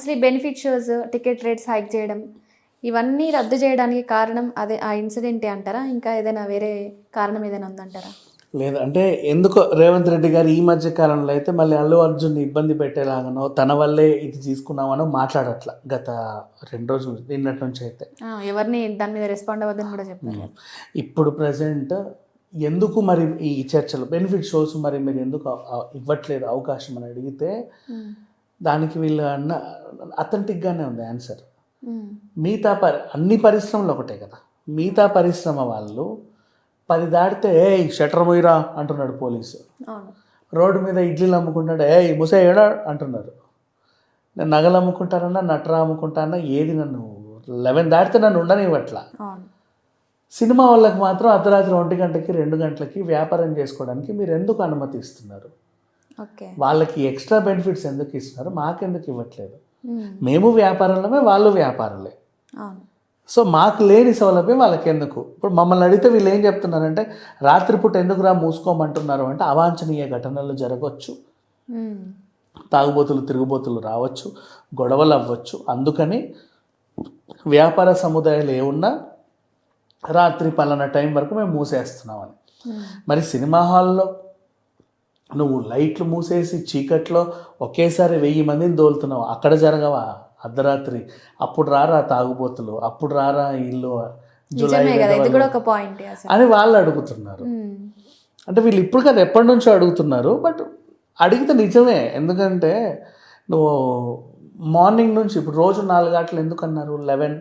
అసలు ఈ benefit shows ticket rates hike చేయడం ఇవన్నీ రద్దు చేయడానికి కారణం అదే ఆ ఇన్సిడెంటే అంటారా? ఇంకా ఏదైనా వేరే కారణం ఏదైనా ఉందంటారా? లేదు అంటే ఎందుకో రేవంత్ రెడ్డి గారు ఈ మధ్య కాలంలో అయితే మళ్ళీ అల్లు అర్జున్ ఇబ్బంది పెట్టేలాగానో తన వల్లే ఇది తీసుకున్నామనో మాట్లాడట్ల గత రెండు రోజులు నిన్నటి నుంచి అయితే. ఎవరిని దాని మీద రెస్పాండ్ అవ్వద్దని కూడా చెప్పారు. ఇప్పుడు ప్రజెంట్ ఎందుకు మరి ఈ చర్చలు బెనిఫిట్ షోస్ మరి మీరు ఎందుకు ఇవ్వట్లేదు అవకాశం అని అడిగితే దానికి వీళ్ళు అన్న అథెంటిక్గానే ఉంది ఆన్సర్ ఉమ్, మిగతా పరి అన్ని పరిశ్రమలు ఒకటే కదా. మిగతా పరిశ్రమ వాళ్ళు పది దాటితే ఏ షటర్ మొయ్యరా అంటున్నాడు పోలీసు. రోడ్డు మీద ఇడ్లీలు అమ్ముకుంటాడు ఏ ముసేయడా అంటున్నారు. నేను నగలు అమ్ముకుంటానన్నా నటరా అమ్ముకుంటానన్నా ఏది నన్ను లెవెన్ దాటితే నన్ను ఉండనివ్వట్లా. సినిమా వాళ్ళకి మాత్రం అర్ధరాత్రి ఒంటి గంటకి రెండు గంటలకి వ్యాపారం చేసుకోవడానికి మీరు ఎందుకు అనుమతి ఇస్తున్నారు ఓకే. వాళ్ళకి ఎక్స్ట్రా బెనిఫిట్స్ ఎందుకు ఇస్తున్నారు? మాకెందుకు ఇవ్వట్లేదు? మేము వ్యాపారంలోనే వాళ్ళు వ్యాపారులే. సో మాకు లేని సౌలభ్యం వాళ్ళకి ఎందుకు ఇప్పుడు మమ్మల్ని అడిగితే వీళ్ళు ఏం చెప్తున్నారంటే రాత్రిపూట ఎందుకు రా మూసుకోమంటున్నారు? అంటే అవాంఛనీయ ఘటనలు జరగవచ్చు ఉమ్, తాగుబోతులు తిరుగుబోతులు రావచ్చు. గొడవలు అవ్వచ్చు. అందుకని వ్యాపార సముదాయాలు ఏమున్నా రాత్రి పలానా టైం వరకు మేము మూసేస్తున్నామని. ఉమ్, మరి సినిమా హాల్లో నువ్వు లైట్లు మూసేసి చీకట్లో ఒకేసారి వెయ్యి మందిని దోలుతున్నావు. అక్కడ జరగవా? అర్ధరాత్రి. అప్పుడు రారా తాగుబోతులు? అప్పుడు రారా ఇల్లు? జూలై అని వాళ్ళు అడుగుతున్నారు. అంటే వీళ్ళు ఇప్పుడు కదా ఎప్పటి నుంచో అడుగుతున్నారు. బట్ అడిగితే నిజమే. ఎందుకంటే నువ్వు మార్నింగ్ నుంచి ఇప్పుడు రోజు నాలుగు గంటలు ఎందుకు అన్నారు లెవెన్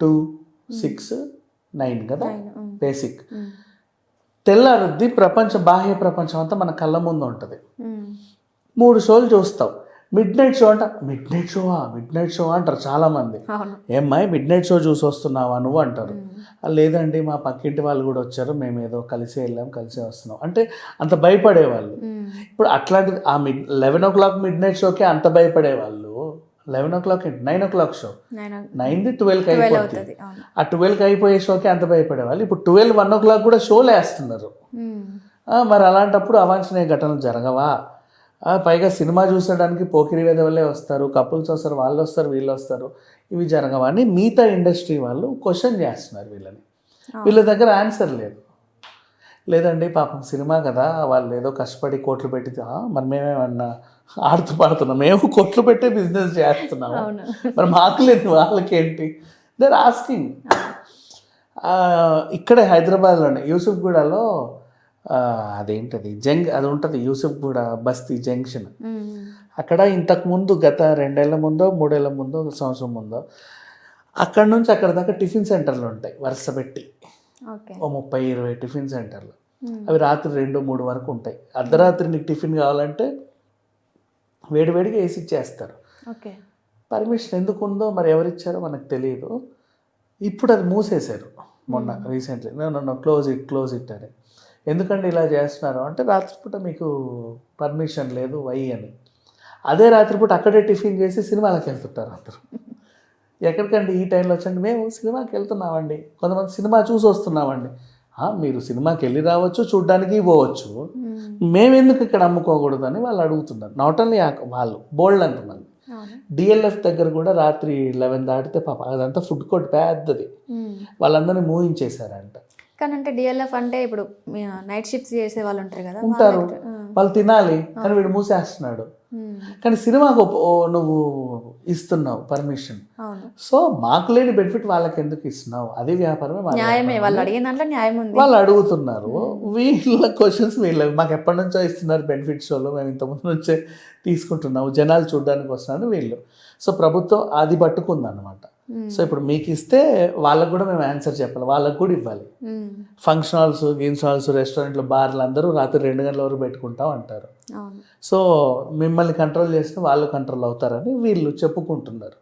టూ సిక్స్ నైన్ కదా? బేసిక్. తెల్లారుద్ది ప్రపంచ బాహ్య ప్రపంచం అంతా మన కళ్ళ ముందు ఉంటుంది. మూడు షోలు చూస్తావు మిడ్ నైట్ షో అంట మిడ్ నైట్ షోవా? మిడ్ నైట్ షో అంటారు చాలామంది. ఏమ్మాయి మిడ్ నైట్ షో చూసి వస్తున్నావా నువ్వు అంటారు. ఉమ్, "ఆ, లేదండి మా పక్కింటి వాళ్ళు కూడా వచ్చారు. మేము ఏదో కలిసి వెళ్ళాం కలిసి వస్తున్నాం. అంటే అంత భయపడేవాళ్ళు. ఇప్పుడు అట్లాంటిది ఆ mid eleven o'clock midnight షోకి అంత భయపడేవాళ్ళు. Eleven o'clock nine o'clock show. Nine నైన్ది ట్వెల్వ్కి అయిపోతుంది అవును. ఆ ట్వెల్వ్కి అయిపోయే షోకి అంత భయపడేవాళ్ళు ఇప్పుడు ట్వెల్వ్ వన్ ఓ క్లాక్ కూడా షోలు వేస్తున్నారు. మరి అలాంటప్పుడు అవాంఛనీయ ఘటనలు జరగవా? పైగా సినిమా చూసడానికి పోకిరి వల్లే వస్తారు కపుల్స్ వస్తారు వాళ్ళు వస్తారు వీళ్ళు వస్తారు. ఇవి జరగవా అని మిగతా ఇండస్ట్రీ వాళ్ళు క్వశ్చన్ చేస్తున్నారు వీళ్ళని. వీళ్ళ దగ్గర ఆన్సర్ లేదు. లేదండి పాపం సినిమా కదా వాళ్ళు ఏదో కష్టపడి కోట్లు పెట్టి "ఆ, మరి మేమేమన్నా ఆడుతూ పాడుతున్నాం. మేము కోట్లు పెట్టే బిజినెస్ చేస్తున్నాము మరి మాకు లేదు వాళ్ళకేంటి? దర్ ఆస్కింగ్ ఇక్కడే హైదరాబాద్లోనే యూసుఫ్గూడలో అదేంటది జంగ్ అది ఉంటుంది యూసుఫ్గూడ బస్తీ జంక్షన్. అక్కడ ఇంతకు ముందు గత రెండేళ్ళ ముందో మూడేళ్ళ ముందో ఒక సంవత్సరం ముందో అక్కడ నుంచి అక్కడ దాకా టిఫిన్ సెంటర్లు ఉంటాయి వరుస పెట్టి. ఓ ముప్పై ఇరవై టిఫిన్ సెంటర్లు. అవి రాత్రి రెండు మూడు వరకు ఉంటాయి. అర్ధరాత్రి నీకు టిఫిన్ కావాలంటే వేడివేడిగా వేసి ఇచ్చేస్తారు. ఓకే. పర్మిషన్ ఎందుకు ఉందో మరి ఎవరిచ్చారో మనకు తెలియదు ఇప్పుడు అది మూసేశారు మొన్న రీసెంట్లీ. నన్ను క్లోజ్ ఇట్ క్లోజ్ ఇట్ అని. ఎందుకంటే ఇలా చేస్తున్నారు? అంటే రాత్రిపూట మీకు పర్మిషన్ లేదు వై అని. అదే రాత్రిపూట అక్కడే టిఫిన్ చేసి సినిమాలకు వెళ్తుంటారు అందరూ. ఎక్కడికండి ఈ టైంలో వచ్చండి? మేము సినిమాకి వెళ్తున్నామండి. కొంతమంది సినిమా చూసి వస్తున్నామండి. "ఆ, మీరు సినిమాకి వెళ్ళి రావచ్చు చూడ్డానికి పోవచ్చు. ఉమ్, మేమెందుకు ఇక్కడ అమ్ముకోకూడదు అని వాళ్ళు అడుగుతున్నారు. నాట్ ఓన్లీ వాళ్ళు బోల్డ్ అంటున్నారు డిఎల్ఎఫ్ దగ్గర కూడా రాత్రి లెవెన్ దాటితే పాప అదంతా ఫుడ్ కోర్ట్ పెద్దది. వాళ్ళందరినీ మూయించేశారంట. కానీ అంటే డిఎల్ఎఫ్ అంటే ఇప్పుడు నైట్ షిఫ్ట్స్ చేసే వాళ్ళు ఉంటారు కదా ఉంటారు. వాళ్ళు తినాలి కానీ వీడు మూసేస్తున్నాడు. కానీ సినిమాకు నువ్వు ఇస్తున్నావు పర్మిషన్ సో మాకు లేని బెనిఫిట్ వాళ్ళకి ఎందుకు ఇస్తున్నావు? అది వ్యాపారమే న్యాయమే. వాళ్ళు అడిగిన దాంట్లో న్యాయం ఉంది. వాళ్ళు అడుగుతున్నారు. వీళ్ళ క్వశ్చన్స్ వీళ్ళవి. మాకు ఎప్పటి నుంచో ఇస్తున్నారు బెనిఫిట్స్ వాళ్ళు మేము ఇంతకుముందు నుంచే తీసుకుంటున్నాము. జనాలు చూడడానికి వస్తున్నారు వీళ్ళు. సో ప్రభుత్వం అది పట్టుకుందన్నమాట. ఉమ్, సో ఇప్పుడు మీకు ఇస్తే వాళ్ళకు కూడా మేము ఆన్సర్ చెప్పాలి. వాళ్ళకు కూడా ఇవ్వాలి. ఫంక్షన్ హాల్స్ గిన్స్ హాల్స్ రెస్టారెంట్లు బార్లు అందరూ రాత్రి రెండు గంటల వరకు పెట్టుకుంటాం అంటారు. సో మిమ్మల్ని కంట్రోల్ చేస్తే వాళ్ళు కంట్రోల్ అవుతారని వీళ్ళు చెప్పుకుంటున్నారు.